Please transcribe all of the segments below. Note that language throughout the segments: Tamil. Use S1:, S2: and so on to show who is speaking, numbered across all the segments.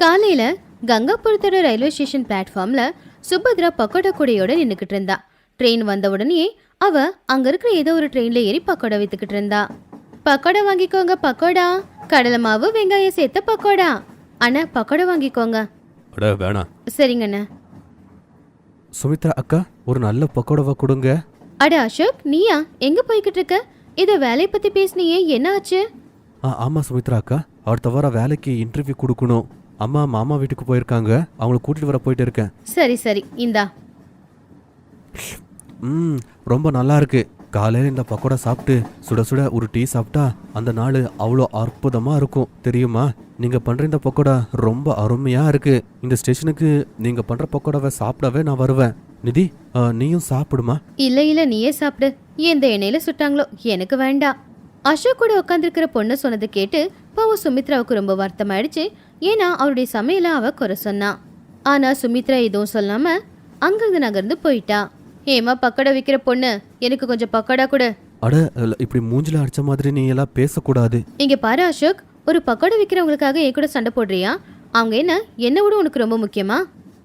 S1: காலையில கங்காபுரத்தோட ரயில்வே ஸ்டேஷன் பிளாட்ஃபார்ம்ல சுபத்ரா பக்கோடா கூடையோட நின்னுக்கிட்டு இருந்தா. ட்ரெயின் வந்த உடனே அவ அங்க இருக்கிற ஏதோ ஒரு ட்ரெயின்ல ஏறி பக்கோடா வித்துக்கிட்டு இருந்தா. பக்கோடா வாங்கிக்கோங்க பக்கோடா. கடலை மாவு வெங்காயம் சேர்த்த பக்கோடா. அண்ணா பக்கோடா வாங்கிக்கோங்க.
S2: அட வேணாம்.
S1: சரிங்கண்ணா
S2: சுமித்ரா அக்கா ஒரு நல்ல பக்கோடாவா கொடுங்க.
S1: அட அசோக் நீயா? எங்க போய்கிட்டு இருக்க? இத வேலைய பத்தி பேசுனியே என்ன ஆச்சு?
S2: ஆ ஆமாம் சுமித்ரா அக்கா. அடுத்த வாரம் வேலைக்கு இன்டர்வியூ கொடுக்கணும். அம்மா மாமா வீட்டுக்கு போயிருக்காங்க. அவங்கள கூட்டிட்டு வர போயிட்டு இருக்கேன்.
S1: சரி சரி. இந்தா.
S2: ம் ரொம்ப நல்லா இருக்கு. காலையில் இந்த பக்கோடா சாப்பிட்டு சுட சுட ஒரு டீ சாப்பிட்டா அந்த நாள் அவ்வளோ அற்புதமாக இருக்கும். தெரியுமா? நீங்கள் பண்ணுற இந்த பக்கோடா ரொம்ப அருமையாக இருக்கு. இந்த ஸ்டேஷனுக்கு நீங்கள் பண்ணுற பக்கோடாவை சாப்பிடவே நான் வருவேன். நிதி நீயும் சாப்பிடுமா?
S1: இல்ல இல்ல நீயே சாப்பிடு. எந்த எண்ணெயில சுட்டாங்களோ? எனக்கு வேண்டாம். அசோக் கூட உட்காந்துருக்கிற பொண்ணு சொன்னதை கேட்டு பாவம் சுமித்ராவுக்கு ரொம்ப வருத்தமாயிடுச்சு. ஏன்னா அவருடைய சமையல அவ குறை சொன்னா. ஆனா சுமித்ரா எதுவும் சொல்லாம அங்கிருந்து நகர்ந்து போயிட்டா. ஏமா பக்கோடா விக்கிற பொண்ணு எனக்கு கொஞ்சம் பக்கோடா கொடு.
S2: அட இப்படி மூஞ்சில அடிச்ச மாதிரி நீ எல்லாம் பேசக்கூடாது.
S1: இங்க பாரு அசோக் ஒரு பக்கோடா விக்கிறவங்களுக்காக என் கூட சண்டை போடுறியா? அவங்க என்ன என்ன விட உனக்கு ரொம்ப முக்கியமா?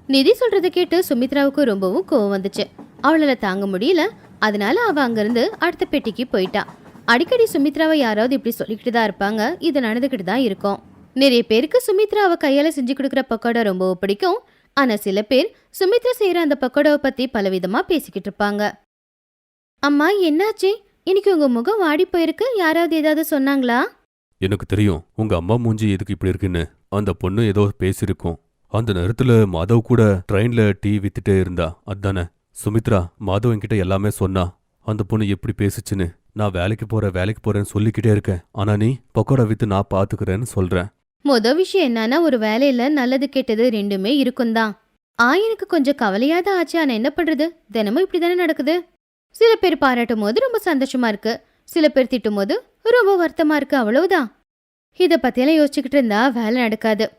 S1: நிதி சொல்றதை கேட்டு சுமித்ராவுக்கு ரொம்பவும் கோவம் வந்துச்சு. அவளால தாங்க முடியல. அதனால அவ அங்கிருந்து அடுத்த பெட்டிக்கு போயிட்டா. அடிக்கடி சுமித்ராவை யாராவது இப்படி சொல்லிக்கிட்டு தான் இருப்பாங்க. இது நடந்துக்கிட்டு தான் இருக்கும். நிறைய பேருக்கு சுமித்ரா அவ கையால செஞ்சு கொடுக்குற பக்கோடா ரொம்பவும் பிடிக்கும். ஆனா சில பேர் சுமித்ரா செய்யற அந்த பக்கோடாவை பத்தி பலவிதமா பேசிக்கிட்டு இருப்பாங்க. அம்மா என்னாச்சு? இன்னைக்கு உங்க முகம் வாடி போயிருக்கு. யாராவது ஏதாவது சொன்னாங்களா?
S2: எனக்கு தெரியும். உங்க அம்மா மூஞ்சி எதுக்கு இப்படி இருக்குன்னு. அந்த பொண்ணு ஏதோ பேசியிருக்கும். அந்த நேரத்துல மாதவ் கூட ட்ரெயின்ல டீ வித்துட்டே இருந்தா. அதானே? சுமித்ரா மாதவ் என்கிட்ட எல்லாமே சொன்னா. அந்த பொண்ணு எப்படி பேசுச்சுன்னு. நான் வேலைக்கு போற வேலைக்கு போறேன்னு சொல்லிக்கிட்டே இருக்கேன். ஆனா நீ பக்கோடா வித்து நான் பாத்துக்கிறேன்னு சொல்றேன்.
S1: மொத விஷயம் என்னன்னா ஒரு வேலையில நல்லது கெட்டது ரெண்டுமே இருக்கும் தான் ஆயனுக்கு கொஞ்சம் கவலையாத ஆச்சு. ஆனா என்ன பண்றது? தினமும் இப்படிதானே நடக்குது. சில பேர் பாராட்டும் போது ரொம்ப சந்தோஷமா இருக்கு. சில பேர் திட்டும் போது ரொம்ப வருத்தமா இருக்கு. அவ்வளவுதான். இத பத்தியெல்லாம் யோசிச்சுக்கிட்டு இருந்தா வேலை நடக்காது.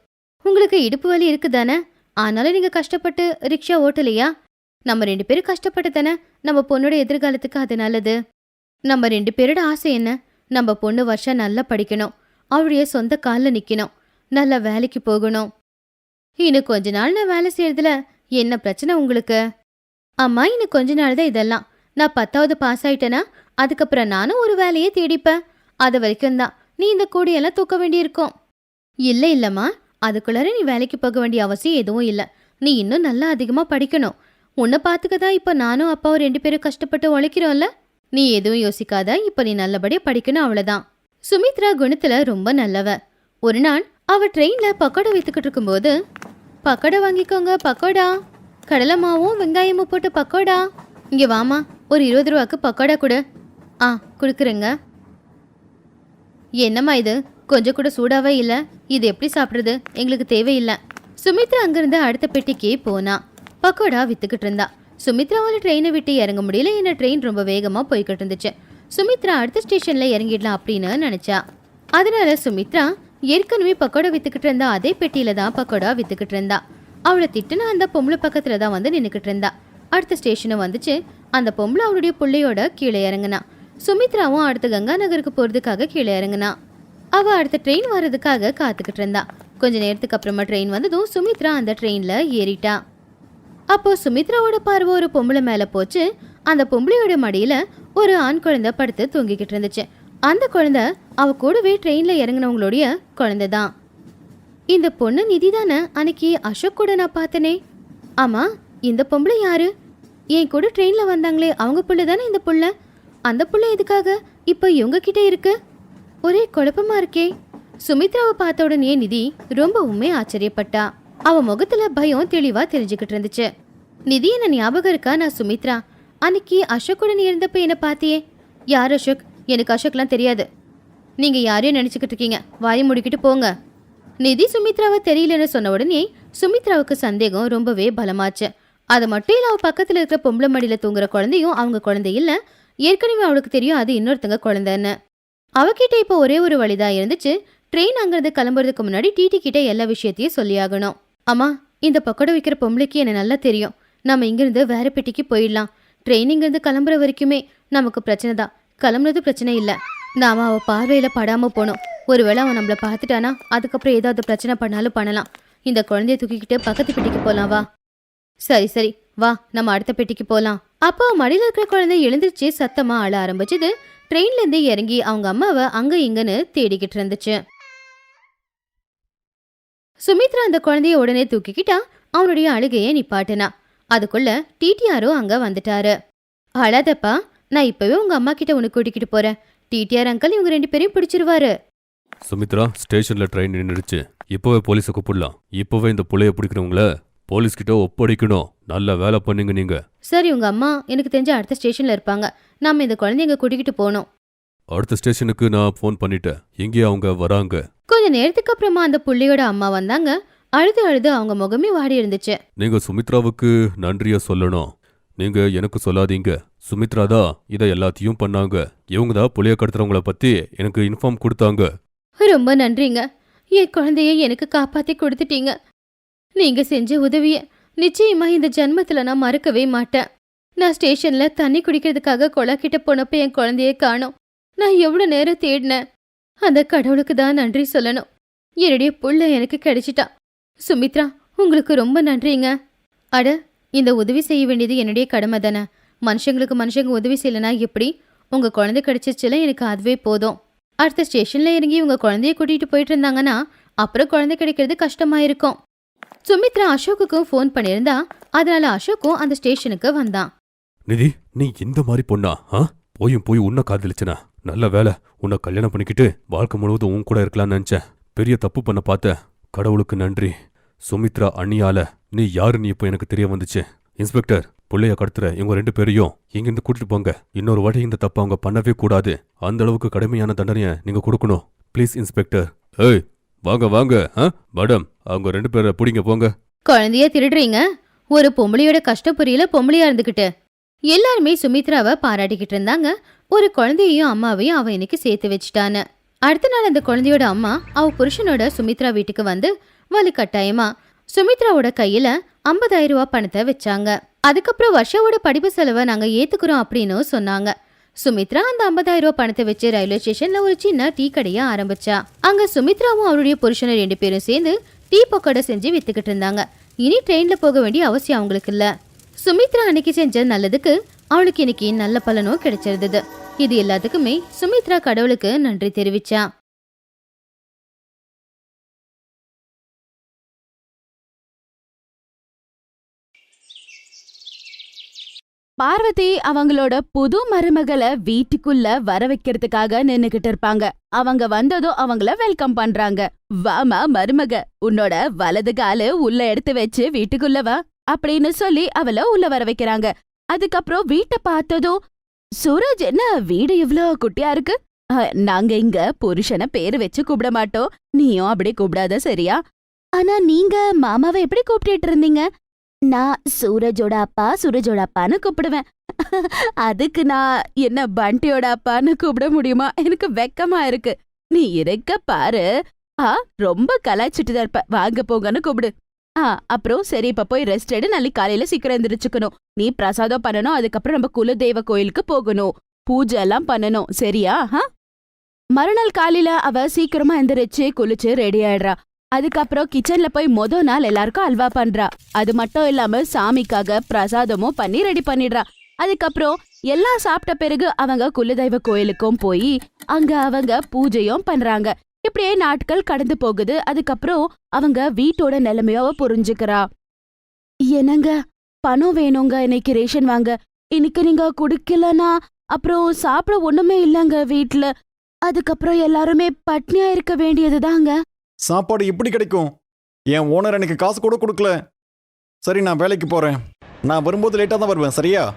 S1: உங்களுக்கு இடுப்பு வலி இருக்குதானே? ஆனாலும் நீங்க கஷ்டப்பட்டு ரிக்ஷா ஓட்டலையா? நம்ம ரெண்டு பேரும் கஷ்டப்பட்டு தானே நம்ம பொண்ணோட எதிர்காலத்துக்கு அது நல்லது. நம்ம ரெண்டு பேரோட ஆசை என்ன? நம்ம பொண்ணு வருஷம் நல்லா படிக்கணும். அவளுடைய சொந்த காலில் நிக்கணும். நல்லா வேலைக்கு போகணும். இன்னும் கொஞ்ச நாள் நான் வேலை செய்யறதுல என்ன பிரச்சனை உங்களுக்கு? அம்மா இன்னும் கொஞ்ச நாள் தான் இதெல்லாம். நான் பத்தாவது பாஸ் ஆயிட்டேனா அதுக்கப்புறம் நானும் ஒரு வேலையை தேடிப்பேன். அது வரைக்கும் தான் நீ இந்த கூடையெல்லாம் தூக்க வேண்டியிருக்கும். இல்லை இல்லம்மா. அதுக்குள்ளார நீ வேலைக்கு போக வேண்டிய அவசியம் எதுவும் இல்லை. நீ இன்னும் நல்லா அதிகமாக படிக்கணும். உன்னை பார்த்துக்க தான் இப்போ நானும் அப்பாவும் ரெண்டு பேரும் கஷ்டப்பட்டு உழைக்கிறோம்ல. நீ எதுவும் யோசிக்காத. இப்போ நீ நல்லபடியாக படிக்கணும் அவ்வளோதான் சுமித்ரா குணத்துல ரொம்ப நல்லவ. ஒரு நாள் அவ ட்ரெயின்ல பக்கோடா வித்துக்கிட்டு இருக்கும்போது பக்கோடா வாங்கிக்கோங்க பக்கோடா. கடலை மாவும் வெங்காயமும் போட்டு பக்கோடா. இங்கே வாமா ஒரு இருபது ரூபாக்கு பக்கோடா கொடு. ஆ கொடுக்குறேங்க. என்னம்மா இது? கொஞ்சம் கூட சூடாவே இல்லை. இது எப்படி சாப்பிட்றது? எங்களுக்கு தேவையில்லை. சுமித்ரா அங்கிருந்து அடுத்த பெட்டிக்கு போனா. பக்கோடா வித்துக்கிட்டு இருந்தா. சுமித்ராவால ட்ரெயினை விட்டு இறங்க முடியல. ஏன்னா ட்ரெயின் ரொம்ப வேகமாக போய்கிட்டு இருந்துச்சு. சுமித்ரா அடுத்த ஸ்டேஷன்ல இறங்கிடலாம் அப்படின்னு நினைச்சா. அதனால சுமித்ரா ஏற்கனவே பக்கோடா வித்துக்கிட்டு இருந்தா அதே பெட்டியில தான் பக்கோடா வித்துக்கிட்டு இருந்தா. அவளை திட்டுனா அந்த பொம்பளை பக்கத்துல தான் வந்து நின்றுக்கிட்டு இருந்தா. அடுத்த ஸ்டேஷனும் வந்துச்சு. அந்த பொம்பளை அவளுடைய பிள்ளையோட கீழே இறங்குனா. சுமித்ராவும் அடுத்த கங்கா நகருக்கு போறதுக்காக கீழே இறங்குனா. அவ அடுத்த ட்ரெயின் வர்றதுக்காக காத்துக்கிட்டு இருந்தா. கொஞ்ச நேரத்துக்கு அப்புறமா ட்ரெயின் வந்ததும் சுமித்ரா அந்த ட்ரெயின்ல ஏறிட்டா. அப்போ சுமித்ராவோட பார்வை ஒரு பொம்பளை மேல போச்சு. அந்த பொம்பளையோட மடியில ஒரு ஆண் குழந்தை படுத்து தூங்கிக்கிட்டு இருந்துச்சு. அந்த குழந்தை அவ கூடவே ட்ரெயின்ல இறங்குனவங்களுடைய குழந்தை தான். இந்த பொண்ணு நிதி தானே? அன்னைக்கு அசோக் கூட நான் பார்த்தனே. ஆமா இந்த பொம்பளை யாரு? என் கூட ட்ரெயின்ல வந்தாங்களே அவங்க புள்ள தானே இந்த புள்ள? அந்த புள்ள எதுக்காக? இப்போ இவங்க கிட்ட இருக்கு. ஒரே குழப்பமா இருக்கே. சுமித்ராவை பார்த்த உடனே நிதி ரொம்பவுமே ஆச்சரியப்பட்டா. அவன் முகத்துல பயம் தெளிவா தெரிஞ்சுக்கிட்டு இருந்துச்சு. நிதி என்ன ஞாபகம் இருக்கா? நான் சுமித்ரா அன்னைக்கு அசோக்குடன் இருந்தப்ப என்ன பார்த்தியே யார் அசோக்? எனக்கு அசோக்லாம் தெரியாது. நீங்க யாரையும் நினைச்சுக்கிட்டு இருக்கீங்க. வாயை முடிக்கிட்டு போங்க. நிதி சுமித்ராவை தெரியலன்னு சொன்ன உடனே சுமித்ராவுக்கு சந்தேகம் ரொம்பவே பலமாச்சு. அது மட்டும் இல்லை அவள் பக்கத்தில் இருக்கிற பொம்பளை மடியில் தூங்குற குழந்தையும் அவங்க குழந்தை இல்லை. ஏற்கனவே அவளுக்கு தெரியும் அது இன்னொருத்தங்க குழந்தைன்னு. அவகிட்ட இப்போ ஒரே ஒரு வழிதான் இருந்துச்சு. ட்ரெயின் அங்கிருந்து கிளம்புறதுக்கு முன்னாடி டிடி கிட்ட எல்லா விஷயத்தையும் சொல்லியாகணும். ஆமாம் இந்த பக்கோட விற்கிற பொம்பளைக்கு என்ன நல்லா தெரியும். நம்ம இங்கிருந்து வேற பெட்டிக்கு போயிடலாம். ட்ரெயின் கிளம்புற வரைக்குமே நமக்கு பிரச்சனை தான் கிளம்புறது பிரச்சனை இல்லை. நாம அவள் பார்வையில் படாமல் போனோம் ஒருவேளை அவன் நம்மள பார்த்துட்டானா? அதுக்கப்புறம் ஏதாவது பிரச்சனை பண்ணாலும் பண்ணலாம். இந்த குழந்தைய தூக்கிக்கிட்டு பக்கத்து பெட்டிக்கு போகலாம் வா. சரி சரி. வா நம்ம அடுத்த பெட்டிக்கு போகலாம் அப்போ மடியில் இருக்கிற குழந்தை எழுந்திருச்சு சத்தமாக அழ ஆரம்பிச்சது. ட்ரெயின்லேருந்து இறங்கி அவங்க அம்மாவை அங்கே இங்கன்னு தேடிக்கிட்டு இருந்துச்சு. சுமித்ரா அந்த குழந்தைய உடனே தூக்கிக்கிட்டா அவனுடைய அழுகையை நிப்பாட்டினா. அதுக்குள்ள டிடிஆரோ அங்க வந்துட்டாரு. அழாதப்பா நான் இப்பவே உங்க அம்மா கிட்ட உனக்கு கூட்டிக்கிட்டு போறேன். டிடிஆர் அங்கிள் இவங்க ரெண்டு பேரையும் பிடிச்சிருவாரு.
S2: சுமித்ரா ஸ்டேஷன்ல ட்ரெயின் நின்றுடுச்சு இப்போவே போலீஸை கூப்பிடலாம். இப்போவே இந்த புள்ளைய பிடிக்கிறவங்கள போலீஸ் கிட்ட ஒப்படைக்கணும். நல்ல வேலை பண்ணுங்க நீங்க.
S1: சரி உங்க அம்மா எனக்கு தெரிஞ்ச அடுத்த ஸ்டேஷன்ல இருப்பாங்க. நாம இந்த குழந்தைங்க கூட்டிக்கிட்டு போகணும்.
S2: அடுத்த ஸ்டேஷனுக்கு நான் ஃபோன் பண்ணிட்டேன். எங்கேயும் அவங்க வராங்க.
S1: கொஞ்ச நேரத்துக்கு அப்புறமா அந்த புள்ளையோட அம்மா வந்தாங்க. அழுது அழுது அவங்க முகமே வாடி இருந்துச்சு.
S2: நீங்க சுமித்ராவுக்கு நன்றிய சொல்லணும். நீங்க எனக்கு சொல்லாதீங்க. சுமித்ரா தான் இதை எல்லாத்தையும் பண்ணாங்க. இவங்க தான் புளிய கடத்துறவங்கள பத்தி எனக்கு இன்ஃபார்ம் கொடுத்தாங்க.
S1: ரொம்ப நன்றிங்க. என் குழந்தைய எனக்கு காப்பாத்தி கொடுத்துட்டீங்க. நீங்க செஞ்ச உதவிய நிச்சயமா இந்த ஜென்மத்துல நான் மறக்கவே மாட்டேன். நான் ஸ்டேஷன்ல தண்ணி குடிக்கிறதுக்காக கொலக்கிட்ட போனப்ப என் குழந்தைய காணோம். நான் எவ்வளவு நேரம் தேடினேன். அந்த கடவுளுக்கு தான் நன்றி சொல்லணும். என்னுடைய புள்ள எனக்கு கிடைச்சிட்டா. சுமித்ரா உங்களுக்கு ரொம்ப நன்றிங்க. அட இந்த உதவி செய்ய வேண்டியது என்னுடைய கடமை தானே. மனுஷங்களுக்கு மனுஷங்க உதவி செய்யலைனா எப்படி? உங்க குழந்தை கிடைச்சிச்சுல எனக்கு அதுவே போதும். அடுத்த ஸ்டேஷன்ல இறங்கி உங்க குழந்தைய கூட்டிட்டு போயிட்டு இருந்தாங்கன்னா அப்புறம் குழந்தை கிடைக்கிறது கஷ்டமாயிருக்கும். சுமித்ரா அசோக்குக்கும் ஃபோன் பண்ணியிருந்தா அதனால அசோக்கும் அந்த ஸ்டேஷனுக்கு வந்தான்.
S2: நிதி நீ இந்த மாதிரி பொண்ணா ஆ? போயும் போய் உன்னை காதலிச்சனா? நல்ல வேலை உன்னை கல்யாணம் பண்ணிக்கிட்டு வாழ்க்கை முழுவதும் உன் கூட இருக்கலாம்னு நினைச்சேன். பெரிய தப்பு பண்ண பார்த்த கடவுளுக்கு நன்றி. சுமித்ரா அண்ணியால நீ யாரு? நீ இப்போ எனக்கு தெரிய வந்துச்சு. இன்ஸ்பெக்டர் பிள்ளைய கடத்துற இவங்க ரெண்டு பேரையும் இங்கிருந்து கூட்டிட்டு போங்க. இன்னொரு வாட்டி இந்த தப்பை அவங்க பண்ணவே கூடாது. அந்த அளவுக்கு கடுமையான தண்டனையை நீங்க கொடுக்கணும். Please inspector. ஏய் வாங்க வாங்க ஆ? மேடம் அவங்க ரெண்டு பேரை பிடிங்க போங்க.
S1: குழந்தைய திருடுறீங்க? ஒரு பொம்பளையோட கஷ்ட புரியல பொம்பளையா இருந்துகிட்டு. எல்லாருமே சுமித்ராவை பாராட்டிக்கிட்டு இருந்தாங்க. ஒரு குழந்தையையும் அம்மாவையும் அவன் எனக்கு சேர்த்து வச்சுட்டான்னு. அடுத்த நாள் அந்த குழந்தையோட அம்மா அவ புருஷனோட சுமித்ரா வீட்டுக்கு வந்து வலு கட்டாயமா சுமித்ராவோட கையில 50000 ரூபாய் பணத்தை வச்சாங்க. அதுக்கப்புறம் வருஷாவோட படிப்பு செலவை நாங்க ஏத்துக்கிறோம் அப்படின்னு சொன்னாங்க. சுமித்ரா அந்த 50000 ரூபாய் பணத்தை வச்சு ரயில்வே ஸ்டேஷன்ல ஒரு சின்ன டீ கடைய ஆரம்பிச்சா. அங்க சுமித்ராவும் அவருடைய புருஷனும் ரெண்டு பேரும் சேர்ந்து டீ பக்கோடா செஞ்சு வித்துக்கிட்டு இருந்தாங்க. இனி ட்ரெயின்ல போக வேண்டிய அவசியம் அவங்களுக்கு இல்ல. சுமித்ரா அன்னைக்கு செஞ்ச நல்லதுக்கு அவளுக்கு இன்னைக்கு நல்ல பலனும் கிடைச்சிருந்தது. இது எல்லாத்துக்குமே சுமித்ரா கடவுளுக்கு நன்றி தெரிவிச்சா.
S3: பார்வதி அவங்களோட புது மருமகளை வீட்டுக்குள்ள வர வைக்கிறதுக்காக நின்னுகிட்டு இருப்பாங்க. அவங்க வந்ததும் அவங்கள வெல்கம் பண்றாங்க. வாமா மருமக உன்னோட வலது காலு உள்ள எடுத்து வச்சு வீட்டுக்குள்ள வா அப்படின்னு சொல்லி அவள உள்ள வர வைக்கிறாங்க. அதுக்கப்புறம் வீட்டை பார்த்ததும் சூரஜ் என்ன வீடு இவ்ளோ குட்டியா இருக்கு? நாங்க இங்க புருஷனை பேரு வச்சு கூப்பிட மாட்டோம். நீயும் அப்படி கூப்பிடாத சரியா? ஆனா நீங்க மாமாவை எப்படி கூப்பிட்டு இருந்தீங்க? நான் சூரஜோட அப்பா சூரஜோட அப்பான்னு கூப்பிடுவேன். அதுக்கு நான் என்ன பண்டியோட அப்பான்னு கூப்பிட முடியுமா? எனக்கு வெக்கமா இருக்கு. நீ இருக்க பாரு. ஆ ரொம்ப கலாய்ச்சிட்டு தான் இருப்ப. வாங்க போங்கன்னு கூப்பிடு. அப்புறம் சரி இப்ப போய் ரெஸ்ட் எடு. நாளைக்கு காலையில சீக்கிரம் எந்திரிச்சுக்கணும். நீ பிரசாதம் பண்ணணும். அதுக்கப்புறம் நம்ம குலதெய்வ கோயிலுக்கு போகணும். பூஜை எல்லாம் பண்ணணும். சரியா? மறுநாள் காலையில அவ சீக்கிரமா எந்திரிச்சு குளிச்சு ரெடி ஆயிடுறா. அதுக்கப்புறம் கிச்சன்ல போய் மொத நாள் எல்லாருக்கும் அல்வா பண்றா. அது மட்டும் இல்லாம சாமிக்காக பிரசாதமும் பண்ணி ரெடி பண்ணிடுறா. அதுக்கப்புறம் எல்லாம் சாப்பிட்ட பிறகு அவங்க குலதெய்வ கோயிலுக்கும் போய் அங்க அவங்க பூஜையும் பண்றாங்க. இப்படியே நாட்கள் கடந்து போகுது. அதுக்கப்புறம் அவங்க வீட்டோட நிலைமையாவ புரிஞ்சுக்கிறா. என்னங்க? பணம் வேணுங்க. இன்னைக்கு ரேஷன் வாங்க. இன்னைக்கு நீங்க குடுக்கலன்னா அப்புறம் சாப்பிட ஒண்ணுமே இல்லங்க வீட்ல. அதுக்கப்புறம் எல்லாருமே பட்னியா இருக்க வேண்டியதுதாங்க.
S4: சாப்பாடு எப்படி கிடைக்கும்? என் ஓனர் எனக்கு காசு கூட கொடுக்கல. சரி நான் வேலைக்கு போறேன். நான் வரும்போது லேட்டாக தான் வருவேன். சரியா?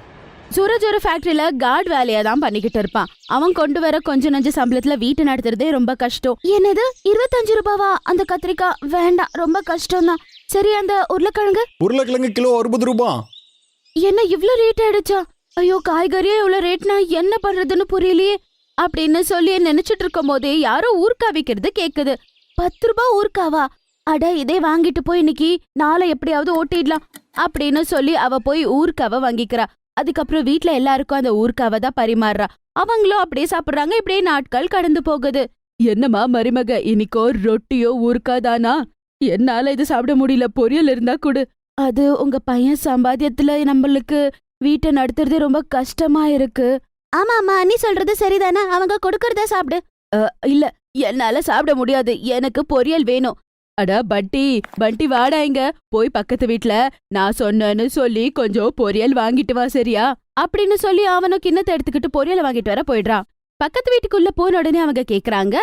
S3: சூரஜ் ஒரு ஃபேக்டரியில கார்டு வேலையா தான் பண்ணிக்கிட்டு இருப்பான். அவன் கொண்டு வர கொஞ்ச நஞ்ச சம்பளத்துல வீட்டு நடத்துறதே ரொம்ப கஷ்டம். என்னது? இருபத்தஞ்சு ரூபாவா? அந்த கத்திரிக்காய்? வேண்டாம். ரொம்ப கஷ்டம் தான் சரி அந்த உருளைக்கிழங்கு?
S4: உருளைக்கிழங்கு கிலோ அறுபது ரூபா.
S3: என்ன இவ்ளோ ரேட் ஆயிடுச்சா? ஐயோ காய்கறியே இவ்ளோ ரேட்னா என்ன பண்றதுன்னு புரியலையே. அப்படின்னு சொல்லி நினைச்சிட்டு இருக்கும் போதே யாரோ ஊர்க்கா விக்கிறது கேக்குது. பத்து ரூபாய் ஊர்க்காவா அட இதே வாங்கிட்டு போய் இன்னைக்கு நாளை எப்படியாவது ஓட்டிடலாம். அப்படின்னு சொல்லி அவ போய் ஊர்க்காவை வாங்கிக்கிறா. அதுக்கப்புறம் வீட்ல எல்லாருக்கும் அந்த ஊர்க்காவை தான் பரிமாறுறா அவங்களும் அப்படியே சாப்பிடுறாங்க. இப்படியே நாட்கள் கடந்து போகுது. என்னம்மா மருமக இன்னைக்கோ ரொட்டியோ ஊர்க்கா தானா? என்னால இது சாப்பிட முடியல. பொரியல் இருந்தா கொடு. அது உங்க பையன் சம்பாத்தியத்துல நம்மளுக்கு வீட்டை நடத்துறது ரொம்ப கஷ்டமா இருக்கு. ஆமா ஆமா நீ சொல்றது சரிதானே? அவங்க கொடுக்கறத சாப்பிடு. இல்ல. என்னால சாப்பிட முடியாது. எனக்கு பொரியல் வேணும். அட பட்டி பட்டி வாடா இங்க. போய் பக்கத்து வீட்ல நான் சொன்னேன்னு சொல்லி கொஞ்சம் பொரியல் வாங்கிட்டு வா சரியா? அப்படின்னு சொல்லி அவனும் கிண்ணத்தை எடுத்துக்கிட்டு பொரியல் வாங்கிட்டு வர போயிடுறான். பக்கத்து வீட்டுக்குள்ள போன உடனே அவங்க கேக்குறாங்க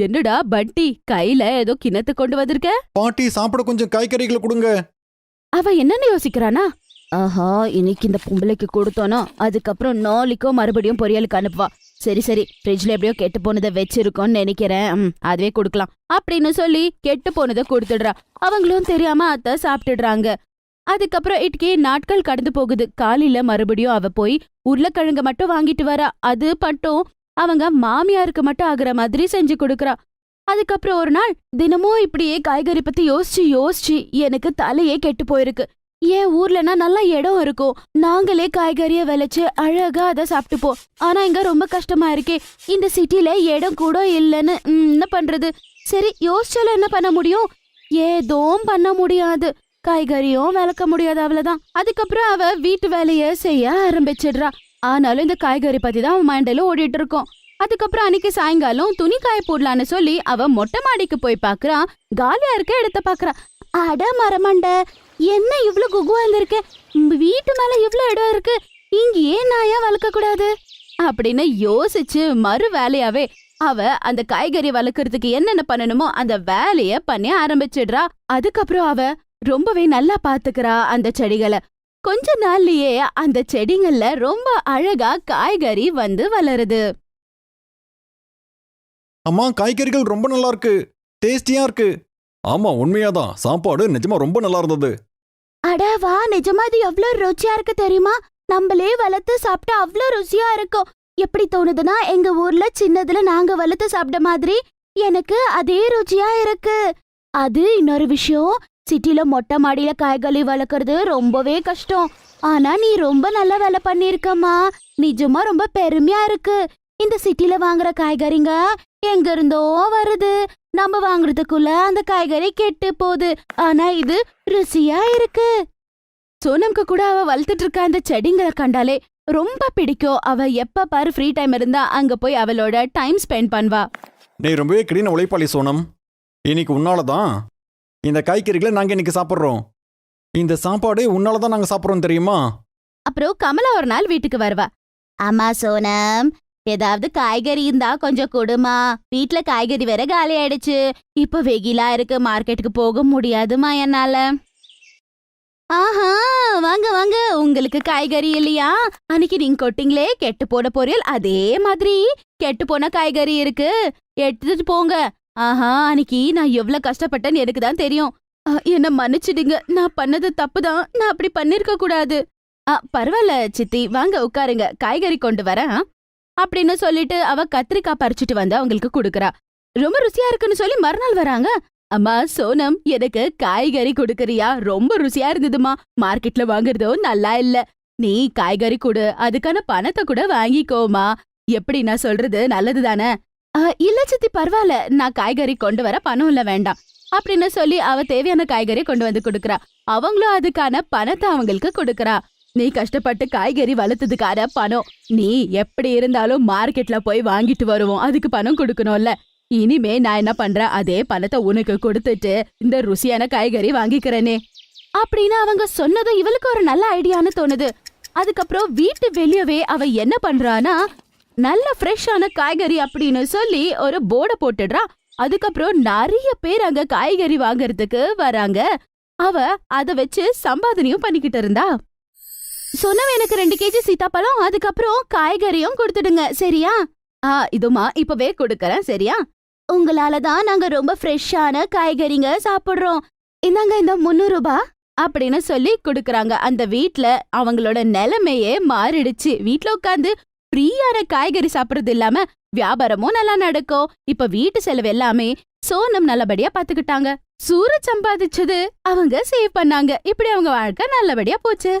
S3: என்னடா பட்டி கையில ஏதோ கிண்ணத்தை கொண்டு வந்திருக்க?
S4: பாட்டி சாப்பிட கொஞ்சம் காய்கறிகளை கொடுங்க.
S3: அவ என்னன்னு யோசிக்கிறானா? ஆஹா இன்னைக்கு இந்த பொம்பளைக்கு கொடுத்தோனோ அதுக்கப்புறம் நாளைக்கோ மறுபடியும் பொரியலுக்கு அனுப்புவா. சரி சரி. ஃப்ரிட்ஜ்ல எப்படியோ கெட்டு போனதை வச்சிருக்கோம்னு நினைக்கிறேன். அதுவே கொடுக்கலாம். அப்படின்னு சொல்லி கெட்டு போனதை கொடுத்துடுறா. அவங்களும் தெரியாம அத்தை சாப்பிட்டுடுறாங்க. அதுக்கப்புறம் இட்கே நாட்கள் கடந்து போகுது. காலையில மறுபடியும் அவ போய் உருளைக்கிழங்க மட்டும் வாங்கிட்டு வரா. அது மட்டும் அவங்க மாமியாருக்கு மட்டும் ஆகுற மாதிரி செஞ்சு கொடுக்கறா. அதுக்கப்புறம் ஒரு நாள் தினமும் இப்படியே காய்கறி பத்தி யோசிச்சு யோசிச்சு எனக்கு தலையே கெட்டு போயிருக்கு. என் ஊர்லனா நல்ல இடம் இருக்கும். நாங்களே காய்கறிய விளைச்சு அழகா அதை சாப்பிட்டுப்போம். ஆனா இங்க ரொம்ப கஷ்டமா இருக்கே. இந்த சிட்டில இடம் கூட இல்லைன்னு என்ன பண்றது? சரி யோசிச்சாலும் என்ன பண்ண முடியும்? ஏதோம் பண்ண முடியாது. காய்கறியும் விளக்க முடியாது அவ்வளவுதான். அதுக்கப்புறம் அவ வீட்டு வேலைய செய்ய ஆரம்பிச்சிடுறா. ஆனாலும் இந்த காய்கறி பத்தி தான் அவன் மைண்டில் ஓடிட்டு இருக்கோம் அதுக்கப்புறம் அன்னைக்கு சாயங்காலம் துணி காய போடலான்னு சொல்லி அவ மொட்டை மாடிக்கு போய் பாக்குறா காலியா இருக்க இடத்த பாக்குறா அட மரமண்ட என்ன இவ்ளோ குகுவா இருந்திருக்க? வீட்டு மேல இவ்ளோ இடம் இருக்கு. இங்க ஏன் நான் ஏன் வளர்க்க கூடாது? அப்படின்னு யோசிச்சு மறு வேலையாவே அவ அந்த காய்கறி வளர்க்கறதுக்கு என்னென்ன பண்ணணுமோ அந்த வேலைய பண்ணி ஆரம்பிச்சிடுறா. அதுக்கப்புறம் அவ ரொம்பவே நல்லா பாத்துக்கிறா அந்த செடிகளை. கொஞ்ச நாள்லயே அந்த செடிங்கள்ல ரொம்ப அழகா காய்கறி வந்து வளருது.
S4: அம்மா காய்கறிகள் ரொம்ப நல்லா இருக்கு. டேஸ்டியா இருக்கு. ஆமா உண்மையாதான். சாப்பாடு நிஜமா ரொம்ப நல்லா இருந்தது.
S3: அடவா நிஜமா இது எவ்வளோ ருச்சியா இருக்கு தெரியுமா? நம்மளே வளர்த்து சாப்பிட்டா அவ்வளோ ருசியா இருக்கும். எப்படி தோணுதுன்னா எங்க ஊர்ல சின்னதுல நாங்க வளர்த்து சாப்பிட்ட மாதிரி எனக்கு அதே ருச்சியா இருக்கு. அது இன்னொரு விஷயம் சிட்டில மொட்டை மாடியில காய்கறி வளர்க்கறது ரொம்பவே கஷ்டம். ஆனா நீ ரொம்ப நல்ல வேலை பண்ணிருக்கம்மா நிஜமா ரொம்ப பெருமையா இருக்கு. இந்த சிட்டில வாங்குற காய்கறிங்க எங்க இருந்தோ வருது. நம்ம வாங்குறதுக்குள்ள அந்த காய்கறி கெட்டு போகுது. ஆனா இது ருசியா இருக்கு. சோனம்க்கு கூட அவ வளர்த்துட்டு இருக்க அந்த செடிங்களை கண்டாலே ரொம்ப பிடிக்கும். அவ எப்ப பாரு ஃப்ரீ டைம் இருந்தா அங்க போய் அவளோட டைம் ஸ்பெண்ட் பண்ணுவா.
S4: நீ ரொம்பவே கடின உழைப்பாளி சோனம். இன்னைக்கு உன்னால தான் இந்த காய்கறிகளை நாங்க இன்னைக்கு சாப்பிட்றோம். இந்த சாப்பாடு உன்னால தான் நாங்க சாப்பிட்றோம் தெரியுமா?
S3: அப்புறம் கமலா ஒரு நாள் வீட்டுக்கு வருவா. அம்மா சோனம் ஏதாவது காய்கறி இருந்தா கொஞ்சம் கொடுமா. வீட்ல காய்கறி வேற காலி ஆயிடுச்சு. இப்ப வெயிலா இருக்கு. மார்க்கெட்டுக்கு போக முடியாதுமா என்னால. ஆஹா வாங்க வாங்க. உங்களுக்கு காய்கறி இல்லையா? அன்னைக்கு நீங்க கொட்டிங்களே கெட்டு போன பொரியல் அதே மாதிரி. கெட்டு போன காய்கறி இருக்கு. எடுத்துட்டு போங்க. ஆஹா அன்னைக்கு நான் எவ்வளவு கஷ்டப்பட்டேன்னு எனக்கு தான் தெரியும். என்ன மன்னிச்சிடுங்க. நான் பண்ணது தப்பு தான். நான் அப்படி பண்ணிருக்க கூடாது. ஆ பரவாயில்ல சித்தி. வாங்க உட்காருங்க. காய்கறி கொண்டு வரேன். அப்படின்னு சொல்லிட்டு அவ கத்திரிக்காய் பறிச்சுட்டு வந்து அவங்களுக்கு கொடுக்கறா. ரொம்ப ருசியா இருக்குன்னு சொல்லி மறுநாள் வராங்க. அம்மா சோனம் எனக்கு காய்கறி கொடுக்கறியா? ரொம்ப ருசியா இருந்ததுமா மார்க்கெட்ல வாங்குறதோ நல்லா இல்ல. நீ காய்கறி கொடு. அதுக்கான பணத்தை கூட வாங்கிக்கோமா எப்படி நான் சொல்றது? நல்லது தானே? இல்ல சித்தி பரவாயில்ல. நான் காய்கறி கொண்டு வர பணம் இல்ல வேண்டாம். அப்படின்னு சொல்லி அவ தேவையான காய்கறி கொண்டு வந்து கொடுக்கறா. அவங்களும் அதுக்கான பணத்தை அவங்களுக்கு கொடுக்கறா. நீ கஷ்டப்பட்டு காய்கறி வளர்த்ததுக்கார பணம். நீ எப்படி இருந்தாலும் மார்க்கெட்ல போய் வாங்கிட்டு வருவோம். அதுக்கு பணம் கொடுக்கணும்ல. இனிமே நான் என்ன பண்றேன்? அதே பணத்தை உனக்கு கொடுத்துட்டு இந்த ருசியான காய்கறி வாங்கிக்கிறேனே. அப்படின்னு அவங்க சொன்னதும் இவளுக்கு ஒரு நல்ல ஐடியான்னு தோணுது. அதுக்கப்புறம் வீட்டு வெளியவே அவ என்ன பண்றானா நல்ல ஃப்ரெஷ்ஷான காய்கறி அப்படின்னு சொல்லி ஒரு போர்டை போட்டுடுறா. அதுக்கப்புறம் நிறைய பேர் அங்க காய்கறி வாங்குறதுக்கு வராங்க. அவ அத வச்சு சம்பாதனையும் பண்ணிக்கிட்டு இருந்தா. சொன்னவ எனக்கு ரெண்டு கேஜி சீத்தாப்பழம் அதுக்கப்புறம் காய்கறியும் கொடுத்துடுங்க சரியா? ஆ இதுமா இப்பவே கொடுக்கறேன் சரியா? உங்களால தான் நாங்க ரொம்ப ஃப்ரெஷ்ஷான காய்கறிங்க சாப்பிடுறோம். இந்தாங்க இந்த முந்நூறு ரூபாய் அப்படின்னு சொல்லி கொடுக்கறாங்க. அந்த வீட்ல அவங்களோட நிலைமையே மாறிடுச்சு. வீட்ல உட்காந்து ஃப்ரீயான காய்கறி சாப்பிடுறது இல்லாம வியாபாரமும் நல்லா நடக்கும். இப்ப வீட்டு செலவு எல்லாமே சோனம் நல்லபடியா பாத்துக்கிட்டாங்க. சூரஜ் சம்பாதிச்சது அவங்க சேவ் பண்ணாங்க. இப்படி அவங்க வாழ்க்கை நல்லபடியா போச்சு.